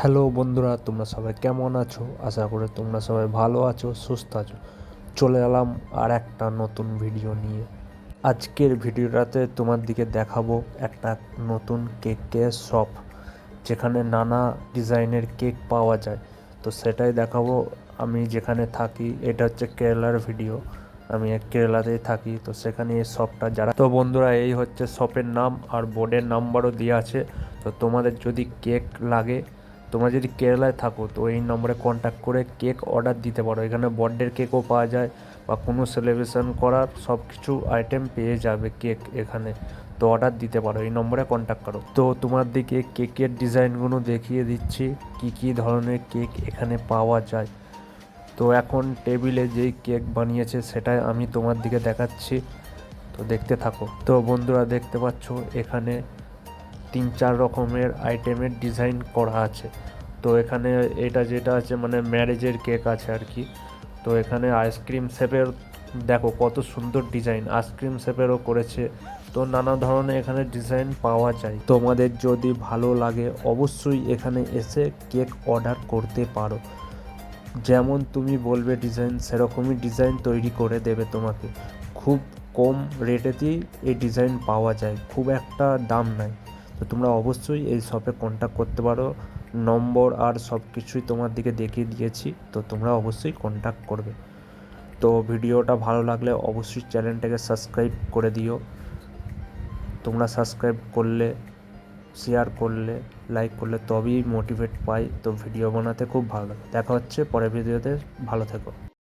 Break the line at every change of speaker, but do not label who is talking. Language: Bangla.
হ্যালো বন্ধুরা, তোমরা সবাই কেমন আছো? আশা করি তোমরা সবাই ভালো আছো, সুস্থ আছো। চলে এলাম আর একটা নতুন ভিডিও নিয়ে। আজকের ভিডিওটাতে তোমার দিকে দেখাবো একটা নতুন কেকের শপ যেখানে নানা ডিজাইনের কেক পাওয়া যায়। তো সেটাই দেখাবো। আমি যেখানে থাকি, এটা হচ্ছে কেরালার ভিডিও আমি কেরালাতেই থাকি, তো সেখানে এই শপটা যারা তো বন্ধুরা, এই হচ্ছে শপের নাম আর বোর্ডের নাম্বারও দেওয়া আছে। তো তোমাদের যদি কেক লাগে তোমরা যদি কেরালায় থাকো, তো এই নম্বরে কন্ট্যাক্ট করে কেক অর্ডার দিতে পারো। এখানে বার্থডের কেকও পাওয়া যায় বা কোনো সেলিব্রেশন করার সব কিছু আইটেম পেয়ে যাবে কেক এখানে। তো অর্ডার দিতে পারো, এই নম্বরে কন্ট্যাক্ট করো। তো তোমার দিকে কেকের ডিজাইনগুলো দেখিয়ে দিচ্ছি, কি কি ধরনের কেক এখানে পাওয়া যায়। তো এখন টেবিলে যেই কেক বানিয়েছে, সেটাই আমি তোমার দিকে দেখাচ্ছি। তো দেখতে থাকো। তো বন্ধুরা, দেখতে পাচ্ছ এখানে তিন চার রকমের আইটেমের ডিজাইন করা আছে। তো এখানে এটা যেটা আছে মানে ম্যারেজের কেক আছে আর কি। তো এখানে আইসক্রিম শেপের, দেখো কত সুন্দর ডিজাইন, আইসক্রিম শেপেরও করেছে। তো নানা ধরনের এখানে ডিজাইন পাওয়া যায়। তোমাদের যদি ভালো লাগে অবশ্যই এখানে এসে কেক অর্ডার করতে পারো। যেমন তুমি বলবে ডিজাইন, সেরকমই ডিজাইন তৈরি করে দেবে তোমাকে। খুব কম রেটেতেই এই ডিজাইন পাওয়া যায়, খুব একটা দাম নাই। তো তোমরা অবশ্যই এই শপে কন্ট্যাক্ট করতে পারো। নম্বর আর সব কিছুই তোমার দিকে দেখিয়ে দিয়েছি, তো তোমরা অবশ্যই কন্ট্যাক্ট করবে। তো ভিডিওটা ভালো লাগলে অবশ্যই চ্যানেলটাকে সাবস্ক্রাইব করে দিও। তোমরা সাবস্ক্রাইব করলে শেয়ার করলে লাইক করলে তবেই মোটিভেট পাই। তো ভিডিও বানাতে খুব ভালো লাগে। দেখা হচ্ছে পরের ভিডিওতে। ভালো থেকো।